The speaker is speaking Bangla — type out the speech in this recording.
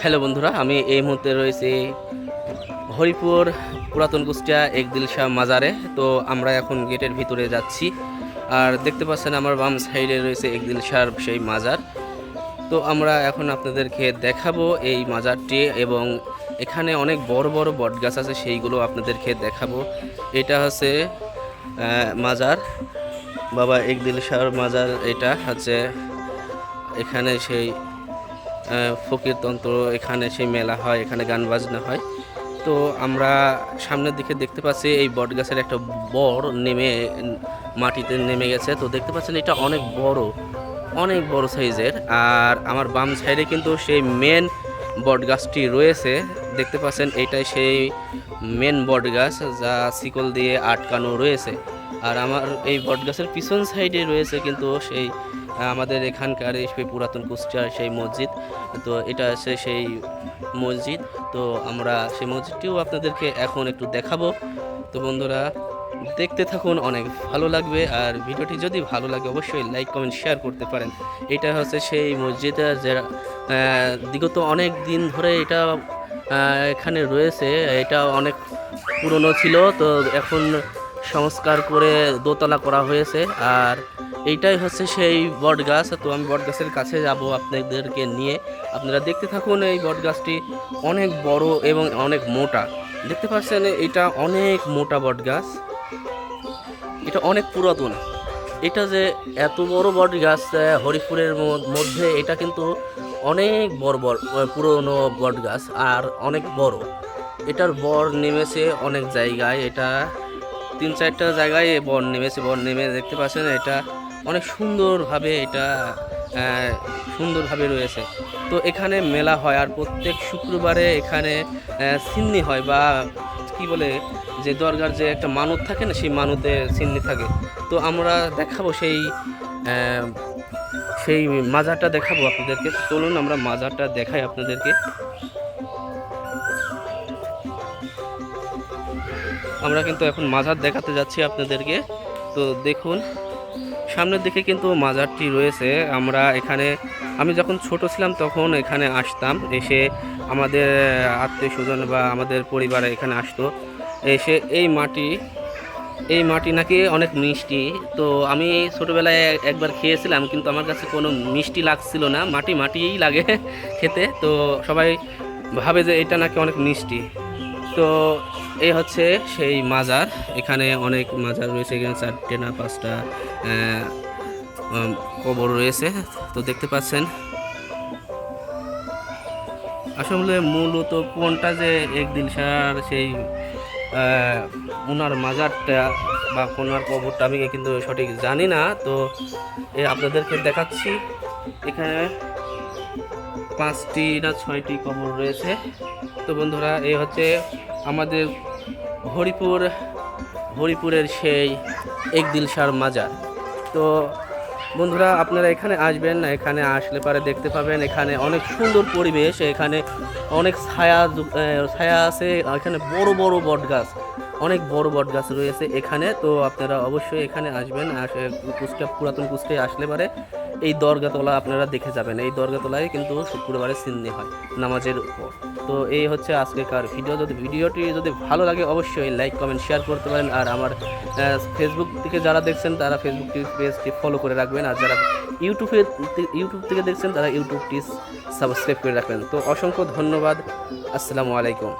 হ্যালো বন্ধুরা, আমি এই মুহূর্তে রয়েছি হরিপুর পুরাতন কুষ্টিয়া একদিল শাহ মাজারে। তো আমরা এখন গেটের ভিতরে যাচ্ছি। আর দেখতে পাচ্ছেন আমার বাম সাইডে রয়েছে একদিল শাহর সেই মাজার। তো আমরা এখন আপনাদেরকে দেখাবো এই মাজারটি এবং এখানে অনেক বড় বড় বটগাছ আছে, সেইগুলো আপনাদেরকে দেখাবো। এটা হচ্ছে মাজার। বাবা একদিল শাহর মাজার এটা হচ্ছে, এখানে সেই আহ, ফকির তন্ত্র এখানে সেই মেলা হয় এখানে গান বাজনা হয়। তো আমরা সামনের দিকে দেখতে পাচ্ছি এই বট গাছের একটা বড় নেমে মাটিতে নেমে গেছে। তো দেখতে পাচ্ছেন এটা অনেক বড় অনেক বড় সাইজের। আর আমার বাম সাইডে কিন্তু সেই মেন বট গাছটি রয়েছে। দেখতে পাচ্ছেন এটাই সেই মেন বট গাছ যা শিকল দিয়ে আটকানো রয়েছে। আর আমার এই বট গাছের পিছন সাইডে রয়েছে কিন্তু সেই আমাদের এখানকার সেই পুরাতন কুষ্টিয়ার সেই মসজিদ। তো এটা আছে সেই মসজিদ। তো আমরা সেই মসজিদটিও আপনাদেরকে এখন একটু দেখাবো। তো বন্ধুরা দেখতে থাকুন অনেক ভালো লাগবে। আর ভিডিওটি যদি ভালো লাগে অবশ্যই লাইক কমেন্ট শেয়ার করতে পারেন। এটা হচ্ছে সেই মসজিদ যে আহ, বিগত অনেক দিন ধরে এটা এখানে রয়েছে। এটা অনেক পুরনো ছিল। তো এখন সংস্কার করে দোতলা করা হয়েছে। আর এইটাই হচ্ছে সেই বট গাছ। তো আমি বট গাছের কাছে যাব আপনাদেরকে নিয়ে। আপনারা দেখতে থাকুন এই বট গাছটি অনেক বড় এবং অনেক মোটা। দেখতে পাচ্ছেন এটা অনেক মোটা বট গাছ। এটা অনেক পুরাতন। এটা যে এত বড় বট গাছ হরিপুরের মধ্যে এটা কিন্তু অনেক বড় বড় পুরনো বট গাছ আর অনেক বড়। এটার বর নেমেছে অনেক জায়গায়। এটা তিন চারটা জায়গায় বন নেমেছে, বন নেমে দেখতে পাচ্ছেন এটা অনেক সুন্দরভাবে এটা সুন্দরভাবে রয়েছে। তো এখানে মেলা হয় আর প্রত্যেক শুক্রবারে এখানে সিন্নি হয় বা কি বলে যে দরগার যে একটা মানত থাকে না, সেই মানতে সিন্নি থাকে। তো আমরা দেখাবো সেই সেই মাজারটা দেখাবো আপনাদেরকে। চলুন আমরা মাজারটা দেখাই আপনাদেরকে। আমরা কিন্তু এখন মাজার দেখাতে যাচ্ছি আপনাদেরকে। তো দেখুন, সামনের দিকে কিন্তু মাজারটি রয়েছে। আমরা এখানে, আমি যখন ছোট ছিলাম তখন এখানে আসতাম। এসে আমাদের আত্মীয় স্বজন বা আমাদের পরিবারে এখানে আসতো। এসে এই মাটি এই মাটি নাকি অনেক মিষ্টি। তো আমি ছোটোবেলায় একবার খেয়েছিলাম, কিন্তু আমার কাছে কোনো মিষ্টি লাগছিল না। মাটি মাটিই লাগে খেতে। তো সবাই ভাবে যে এটা নাকি অনেক মিষ্টি। তো এই হচ্ছে সেই মাজার। এখানে অনেক মাজার রয়েছে, এখানে চারটে না পাঁচটা কবর রয়েছে। তো দেখতে পাচ্ছেন। আসলে মূলত কোনটা যে একদিন সার সেই ওনার মাজারটা বা কোনার কবরটা আমি কিন্তু সঠিক জানি না। তো আপনাদেরকে দেখাচ্ছি। এখানে পাঁচটি না ছয়টি কবর রয়েছে। তো বন্ধুরা, এই হচ্ছে আমাদের হরিপুর, হরিপুরের সেই একদিল সার মাজার। তো বন্ধুরা, আপনারা এখানে আসবেন না, এখানে আসলে পারে দেখতে পাবেন এখানে অনেক সুন্দর পরিবেশ, এখানে অনেক ছায়া ছায়া আছে, এখানে বড় বড় বট গাছ অনেক বড় বট গাছ রয়েছে এখানে। তো আপনারা অবশ্যই এখানে আসবেন, আসে কুষ্টিয়া পুরাতন কুষ্টিয়ায় আসলে পারে এই দরগাতলা আপনারা দেখে যাবেন। এই দরগাতলায় কিন্তু শুক্রবারে সিন্নি হয় নামাজের উপর। তো এই হচ্ছে আজকেকার ভিডিও। যদি ভিডিওটি যদি ভালো লাগে, অবশ্যই লাইক, কমেন্ট, শেয়ার করতে পারেন। আর আমার ফেসবুক থেকে যারা দেখছেন, তারা ফেসবুকটি পেজটি ফলো করে রাখবেন। আর যারা ইউটিউবে ইউটিউব থেকে দেখছেন, তারা ইউটিউবটি সাবস্ক্রাইব করে রাখবেন। তো অসংখ্য ধন্যবাদ। আসসালামু আলাইকুম।